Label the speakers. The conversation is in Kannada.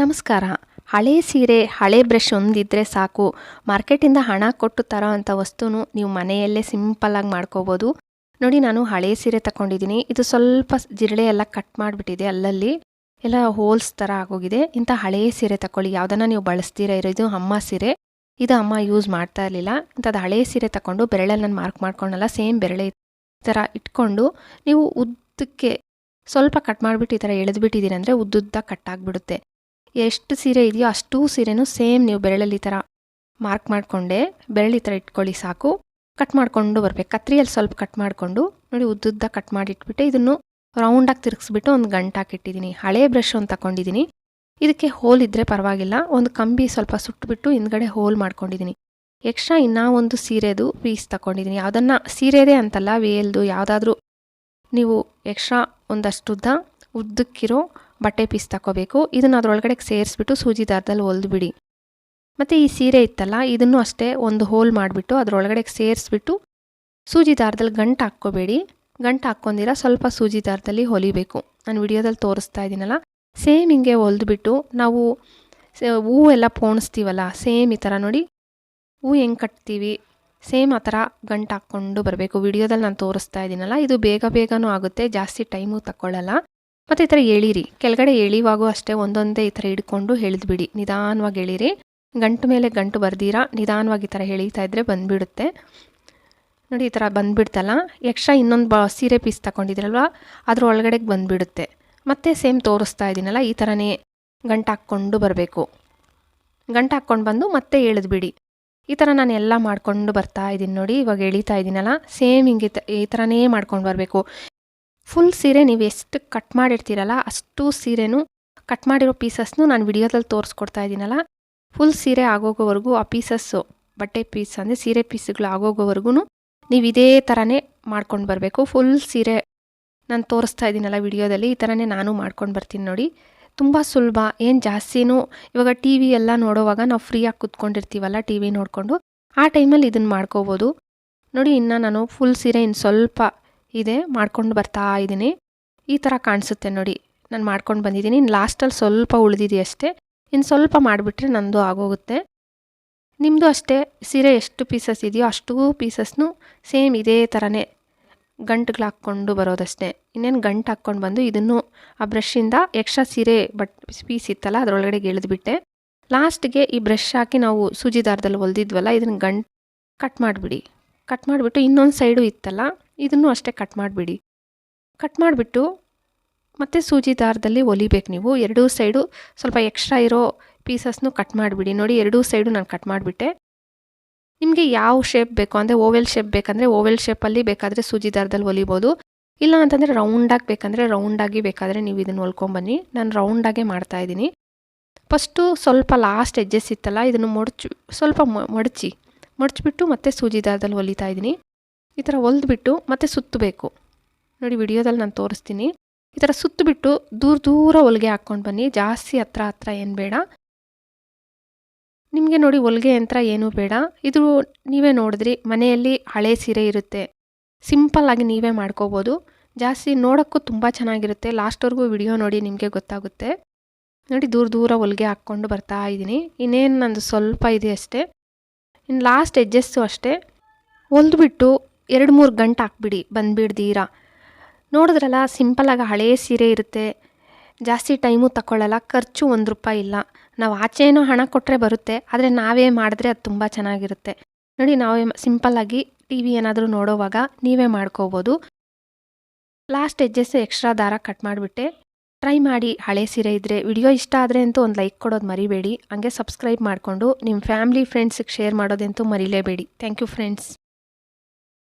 Speaker 1: ನಮಸ್ಕಾರ. ಹಳೆ ಸೀರೆ, ಹಳೆ ಬ್ರಷ್ ಒಂದಿದ್ದರೆ ಸಾಕು. ಮಾರ್ಕೆಟಿಂದ ಹಣ ಕೊಟ್ಟು ತರೋ ಅಂಥ ವಸ್ತುನು ನೀವು ಮನೆಯಲ್ಲೇ ಸಿಂಪಲ್ಲಾಗಿ ಮಾಡ್ಕೋಬೋದು. ನೋಡಿ, ನಾನು ಹಳೆ ಸೀರೆ ತಗೊಂಡಿದ್ದೀನಿ ಇದು ಸ್ವಲ್ಪ ಜಿರಳೆ ಎಲ್ಲ ಕಟ್ ಮಾಡಿಬಿಟ್ಟಿದೆ ಅಲ್ಲಲ್ಲಿ. ಎಲ್ಲ ಹೋಲ್ಸ್ ಥರ ಆಗೋಗಿದೆ. ಇಂಥ ಹಳೆ ಸೀರೆ ತಗೊಳ್ಳಿ ಯಾವುದನ್ನ ನೀವು ಬಳಸ್ತೀರಾ? ಇರೋದು ಅಮ್ಮ ಸೀರೆ. ಇದು ಅಮ್ಮ ಯೂಸ್ ಮಾಡ್ತಾ ಇರಲಿಲ್ಲ. ಇಂಥದ್ದು ಹಳೆ ಸೀರೆ ತಗೊಂಡು ಬೆರಳಲ್ಲಿ ನಾನು ಮಾರ್ಕ್ ಮಾಡ್ಕೊಂಡಲ್ಲ, ಸೇಮ್ ಬೆರಳೆ ಥರ ಇಟ್ಕೊಂಡು ನೀವು ಉದ್ದಕ್ಕೆ ಸ್ವಲ್ಪ ಕಟ್ ಮಾಡಿಬಿಟ್ಟು ಈ ಥರ ಎಳೆದ್ಬಿಟ್ಟಿದ್ದೀರಿ ಅಂದರೆ ಉದ್ದುದ್ದ ಕಟ್ ಆಗಿಬಿಡುತ್ತೆ. ಎಷ್ಟು ಸೀರೆ ಇದೆಯೋ ಅಷ್ಟೂ ಸೀರೆನೂ ಸೇಮ್ ನೀವು ಬೆರಳಲ್ಲಿ ಥರ ಮಾರ್ಕ್ ಮಾಡಿಕೊಂಡೆ ಬೆರಳಿ ಥರ ಇಟ್ಕೊಳ್ಳಿ ಸಾಕು. ಕಟ್ ಮಾಡಿಕೊಂಡು ಬರಬೇಕು. ಕತ್ರಿಯಲ್ಲಿ ಸ್ವಲ್ಪ ಕಟ್ ಮಾಡಿಕೊಂಡು ನೋಡಿ ಉದ್ದುದ್ದ ಕಟ್ ಮಾಡಿ ಇಟ್ಬಿಟ್ಟು ಇದನ್ನು ರೌಂಡಾಗಿ ತಿರುಗಿಸ್ಬಿಟ್ಟು ಒಂದು ಗಂಟು ಹಾಕಿಟ್ಟಿದ್ದೀನಿ ಹಳೆ ಬ್ರಷ್ ಒಂದು ತಗೊಂಡಿದ್ದೀನಿ. ಇದಕ್ಕೆ ಹೋಲ್ ಇದ್ದರೆ ಪರವಾಗಿಲ್ಲ. ಒಂದು ಕಂಬಿ ಸ್ವಲ್ಪ ಸುಟ್ಟುಬಿಟ್ಟು ಹಿಂದ್ಗಡೆ ಹೋಲ್ ಮಾಡ್ಕೊಂಡಿದ್ದೀನಿ. ಎಕ್ಸ್ಟ್ರಾ ಇನ್ನೂ ಒಂದು ಸೀರೆದು ಪೀಸ್ ತಗೊಂಡಿದ್ದೀನಿ. ಅದನ್ನು ಸೀರೆದೇ ಅಂತಲ್ಲ, ವೇಲ್ದು ಯಾವುದಾದ್ರೂ ನೀವು ಎಕ್ಸ್ಟ್ರಾ ಒಂದಷ್ಟುದ್ದ ಉದ್ದಕ್ಕಿರೋ ಬಟ್ಟೆ ಪೀಸ್ ತಗೋಬೇಕು ಇದನ್ನು ಅದರೊಳಗಡೆ ಸೇರಿಸ್ಬಿಟ್ಟು ಸೂಜಿ ದಾರದಲ್ಲಿ ಹೊಲಿದ್ಬಿಡಿ. ಮತ್ತು ಈ ಸೀರೆ ಇತ್ತಲ್ಲ, ಇದನ್ನು ಅಷ್ಟೇ ಒಂದು ಹೋಲ್ ಮಾಡಿಬಿಟ್ಟು ಅದರೊಳಗಡೆ ಸೇರಿಸ್ಬಿಟ್ಟು ಸೂಜಿ ದಾರದಲ್ಲಿ ಗಂಟು ಹಾಕ್ಕೋಬೇಡಿ. ಗಂಟು ಹಾಕ್ಕೊಂಡಿರ ಸ್ವಲ್ಪ ಸೂಜಿ ದಾರದಲ್ಲಿ ಹೊಲಿಬೇಕು. ನಾನು ವಿಡಿಯೋದಲ್ಲಿ ತೋರಿಸ್ತಾ ಇದ್ದೀನಲ್ಲ, ಸೇಮ್ ಹಿಂಗೆ ಹೊಲಿದ್ಬಿಟ್ಟು ನಾವು ಹೂವೆಲ್ಲ ಪೋಣಿಸ್ತೀವಲ್ಲ, ಸೇಮ್ ಈ ಥರ ನೋಡಿ ಹೂ ಹೆಂಗೆ ಕಟ್ತೀವಿ, ಸೇಮ್ ಆ ಥರ ಗಂಟು ಹಾಕ್ಕೊಂಡು ಬರಬೇಕು. ವಿಡಿಯೋದಲ್ಲಿ ನಾನು ತೋರಿಸ್ತಾ ಇದ್ದೀನಲ್ಲ, ಇದು ಬೇಗ ಬೇಗನೂ ಆಗುತ್ತೆ, ಜಾಸ್ತಿ ಟೈಮು ತಗೊಳ್ಳಲ್ಲ ಮತ್ತು ಈ ಥರ ಎಳೀರಿ. ಕೆಳಗಡೆ ಎಳಿವಾಗೂ ಅಷ್ಟೇ ಒಂದೊಂದೇ ಈ ಥರ ಹಿಡ್ಕೊಂಡು ಬಿಡಿ. ನಿಧಾನವಾಗಿ ಎಳೀರಿ. ಗಂಟು ಮೇಲೆ ಗಂಟು ಬರ್ದೀರಾ? ನಿಧಾನವಾಗಿ ಈ ಥರ ಎಳೀತಾ ಇದ್ದರೆ ಬಂದುಬಿಡುತ್ತೆ. ನೋಡಿ ಈ ಥರ ಬಂದುಬಿಡ್ತಲ್ಲ. ಎಕ್ಸ್ಟ್ರಾ ಇನ್ನೊಂದು ಬ ಸೀರೆ ಪೀಸ್ ತಗೊಂಡಿದ್ರಲ್ವ ಅದ್ರ ಒಳಗಡೆಗೆ ಬಂದುಬಿಡುತ್ತೆ. ಮತ್ತೆ ಸೇಮ್ ತೋರಿಸ್ತಾ ಇದ್ದೀನಲ್ಲ ಈ ಥರನೇ ಗಂಟು ಹಾಕ್ಕೊಂಡು ಬರಬೇಕು. ಗಂಟು ಹಾಕ್ಕೊಂಡು ಬಂದು ಮತ್ತೆ ಎಳೆದ್ಬಿಡಿ ಈ ಥರ ನಾನು ಎಲ್ಲ ಮಾಡ್ಕೊಂಡು ಬರ್ತಾ ಇದ್ದೀನಿ ನೋಡಿ. ಇವಾಗ ಎಳಿತಾ ಇದ್ದೀನಲ್ಲ ಸೇಮ್ ಹಿಂಗೆ ಈ ಥರನೇ ಮಾಡ್ಕೊಂಡು ಬರಬೇಕು. ಫುಲ್ ಸೀರೆ ನೀವು ಎಷ್ಟು ಕಟ್ ಮಾಡಿರ್ತೀರಲ್ಲ, ಅಷ್ಟು ಸೀರೆನೂ ಕಟ್ ಮಾಡಿರೋ ಪೀಸಸ್ನು ನಾನು ವಿಡಿಯೋದಲ್ಲಿ ತೋರಿಸ್ಕೊಡ್ತಾ ಇದ್ದೀನಲ್ಲ ಫುಲ್ ಸೀರೆ ಆಗೋಗೋವರೆಗೂ ಆ ಪೀಸಸ್ಸು ಬಟ್ಟೆ ಪೀಸ್ ಅಂದರೆ ಸೀರೆ ಪೀಸ್ಗಳು ಆಗೋಗೋವರೆಗೂ ನೀವು ಇದೇ ಥರನೇ ಮಾಡ್ಕೊಂಡು ಬರಬೇಕು. ಫುಲ್ ಸೀರೆ ನಾನು ತೋರಿಸ್ತಾ ಇದ್ದೀನಲ್ಲ ವಿಡಿಯೋದಲ್ಲಿ, ಈ ಥರನೇ ನಾನು ಮಾಡ್ಕೊಂಡು ಬರ್ತೀನಿ ನೋಡಿ. ತುಂಬ ಸುಲಭ, ಏನು ಜಾಸ್ತಿನೂ ಇವಾಗ ಟಿ ವಿ ಎಲ್ಲ ನೋಡೋವಾಗ ನಾವು ಫ್ರೀಯಾಗಿ ಕೂತ್ಕೊಂಡಿರ್ತೀವಲ್ಲ ಟಿ ವಿ ನೋಡಿಕೊಂಡು, ಆ ಟೈಮಲ್ಲಿ ಇದನ್ನು ಮಾಡ್ಕೋಬೋದು. ನೋಡಿ ಇನ್ನು ನಾನು ಫುಲ್ ಸೀರೆ ಇನ್ನು ಸ್ವಲ್ಪ ಇದೆ, ಮಾಡ್ಕೊಂಡು ಬರ್ತಾ ಇದ್ದೀನಿ ಈ ಥರ ಕಾಣಿಸುತ್ತೆ ನೋಡಿ. ನಾನು ಮಾಡ್ಕೊಂಡು ಬಂದಿದ್ದೀನಿ ಇನ್ನು ಲಾಸ್ಟಲ್ಲಿ ಸ್ವಲ್ಪ ಉಳಿದಿದೆ ಅಷ್ಟೇ. ಇನ್ನು ಸ್ವಲ್ಪ ಮಾಡಿಬಿಟ್ರೆ ನಂದು ಆಗೋಗುತ್ತೆ. ನಿಮ್ಮದು ಅಷ್ಟೇ. ಸೀರೆ ಎಷ್ಟು ಪೀಸಸ್ ಇದೆಯೋ ಅಷ್ಟು ಪೀಸಸ್ನು ಸೇಮ್ ಇದೇ ಥರನೇ ಗಂಟುಗಳು ಹಾಕ್ಕೊಂಡು ಬರೋದಷ್ಟೇ. ಇನ್ನೇನು ಗಂಟು ಹಾಕ್ಕೊಂಡು ಬಂದು ಇದನ್ನು ಆ ಬ್ರಷಿಂದ ಎಕ್ಸ್ಟ್ರಾ ಸೀರೆ ಬಟ್ ಪೀಸ್ ಇತ್ತಲ್ಲ, ಅದರೊಳಗಡೆ ಎಳೆದ್ಬಿಟ್ಟೆ ಲಾಸ್ಟ್ಗೆ ಈ ಬ್ರಷ್ ಹಾಕಿ ನಾವು ಸೂಜಿ ದಾರದಲ್ಲಿ ಹೊಲ್ದಿದ್ವಲ್ಲ ಇದನ್ನು ಗಂಟು ಕಟ್ ಮಾಡಿಬಿಡಿ. ಕಟ್ ಮಾಡಿಬಿಟ್ಟು ಇನ್ನೊಂದು ಸೈಡು ಇತ್ತಲ್ಲ ಇದನ್ನು ಅಷ್ಟೇ ಕಟ್ ಮಾಡಿಬಿಡಿ. ಕಟ್ ಮಾಡಿಬಿಟ್ಟು ಮತ್ತೆ ಸೂಜಿ ದಾರದಲ್ಲಿ ಒಲಿಬೇಕು ನೀವು. ಎರಡೂ ಸೈಡು ಸ್ವಲ್ಪ ಎಕ್ಸ್ಟ್ರಾ ಇರೋ ಪೀಸಸ್ನು ಕಟ್ ಮಾಡಿಬಿಡಿ. ನೋಡಿ ಎರಡೂ ಸೈಡು ನಾನು ಕಟ್ ಮಾಡಿಬಿಟ್ಟೆ. ನಿಮಗೆ ಯಾವ ಶೇಪ್ ಬೇಕು, ಅಂದರೆ ಓವೆಲ್ ಶೇಪ್ ಬೇಕಂದರೆ ಓವೆಲ್ ಶೇಪಲ್ಲಿ ಬೇಕಾದರೆ ಸೂಜಿ ದಾರದಲ್ಲಿ ಒಲಿಬೋದು. ಇಲ್ಲ ಅಂತಂದರೆ ರೌಂಡಾಗಿ ಬೇಕಂದರೆ ರೌಂಡಾಗಿ ಬೇಕಾದರೆ ನೀವು ಇದನ್ನು ಹೊಲ್ಕೊಂಬನ್ನಿ ನಾನು ರೌಂಡಾಗೆ ಮಾಡ್ತಾಯಿದ್ದೀನಿ ಫಸ್ಟು ಸ್ವಲ್ಪ ಲಾಸ್ಟ್ ಎಜ್ಜಸ್ ಇತ್ತಲ್ಲ, ಇದನ್ನು ಮಡಚು ಸ್ವಲ್ಪ ಮಡಚಿ. ಮಡಚಿಬಿಟ್ಟು ಮತ್ತೆ ಸೂಜಿ ದಾರದಲ್ಲಿ ಹೊಲಿತಾ ಇದ್ದೀನಿ. ಈ ಥರ ಹೊಲ್ದ್ಬಿಟ್ಟು ಮತ್ತೆ ಸುತ್ತಬೇಕು. ನೋಡಿ ವಿಡಿಯೋದಲ್ಲಿ ನಾನು ತೋರಿಸ್ತೀನಿ. ಈ ಥರ ಸುತ್ತಬಿಟ್ಟು ದೂರ ದೂರ ಹೊಲಿಗೆ ಹಾಕ್ಕೊಂಡು ಬನ್ನಿ. ಜಾಸ್ತಿ ಹತ್ರ ಹತ್ರ ಏನು ಬೇಡ. ನಿಮಗೆ ನೋಡಿ ಹೊಲಿಗೆ ಯಂತ್ರ ಏನೂ ಬೇಡ. ಇದು ನೀವೇ ನೋಡಿದ್ರಿ, ಮನೆಯಲ್ಲಿ ಹಳೆ ಸೀರೆ ಇರುತ್ತೆ. ಸಿಂಪಲ್ಲಾಗಿ ನೀವೇ ಮಾಡ್ಕೋಬೋದು. ಜಾಸ್ತಿ ನೋಡೋಕ್ಕೂ ತುಂಬ ಚೆನ್ನಾಗಿರುತ್ತೆ. ಲಾಸ್ಟ್ವರೆಗೂ ವಿಡಿಯೋ ನೋಡಿ ನಿಮಗೆ ಗೊತ್ತಾಗುತ್ತೆ. ನೋಡಿ ದೂರ ದೂರ ಹೊಲಿಗೆ ಹಾಕ್ಕೊಂಡು ಬರ್ತಾ ಇದ್ದೀನಿ. ಇನ್ನೇನು ನಂದು ಸ್ವಲ್ಪ ಇದೆ ಅಷ್ಟೇ. ಇನ್ನು ಲಾಸ್ಟ್ ಎಡ್ಜಸ್ಸು ಅಷ್ಟೇ. ಹೊಲ್ದ್ಬಿಟ್ಟು ಎರಡು ಮೂರು ಗಂಟೆ ಹಾಕ್ಬಿಡಿ, ಬಂದುಬಿಡ್ದೀರಾ. ನೋಡಿದ್ರಲ್ಲ ಸಿಂಪಲಾಗಿ ಹಳೇ ಸೀರೆ ಇರುತ್ತೆ. ಜಾಸ್ತಿ ಟೈಮು ತಗೊಳ್ಳಲ್ಲ ಖರ್ಚು ಒಂದು ರೂಪಾಯಿ ಇಲ್ಲ. ನಾವು ಆಚೆನೋ ಹಣ ಕೊಟ್ಟರೆ ಬರುತ್ತೆ, ಆದರೆ ನಾವೇ ಮಾಡಿದ್ರೆ ಅದು ತುಂಬ ಚೆನ್ನಾಗಿರುತ್ತೆ. ನೋಡಿ, ನಾವೇ ಸಿಂಪಲ್ಲಾಗಿ ಟಿ ವಿ ಏನಾದರೂ ನೋಡೋವಾಗ ನೀವೇ ಮಾಡ್ಕೋಬೋದು. ಲಾಸ್ಟ್ ಎಜ್ಜಸ್ ಎಕ್ಸ್ಟ್ರಾ ದಾರ ಕಟ್ ಮಾಡಿಬಿಟ್ಟೆ. ಟ್ರೈ ಮಾಡಿ, ಹಳೆ ಸೀರೆ ಇದ್ದರೆ ವಿಡಿಯೋ ಇಷ್ಟ ಆದರೆ ಅಂತೂ ಒಂದು ಲೈಕ್ ಕೊಡೋದು ಮರಿಬೇಡಿ. ಹಂಗೆ ಸಬ್ಸ್ಕ್ರೈಬ್ ಮಾಡಿಕೊಂಡು ನಿಮ್ಮ ಫ್ಯಾಮ್ಲಿ ಫ್ರೆಂಡ್ಸಿಗೆ ಶೇರ್ ಮಾಡೋದಂತೂ ಮರಿಲೇಬೇಡಿ. Thank you friends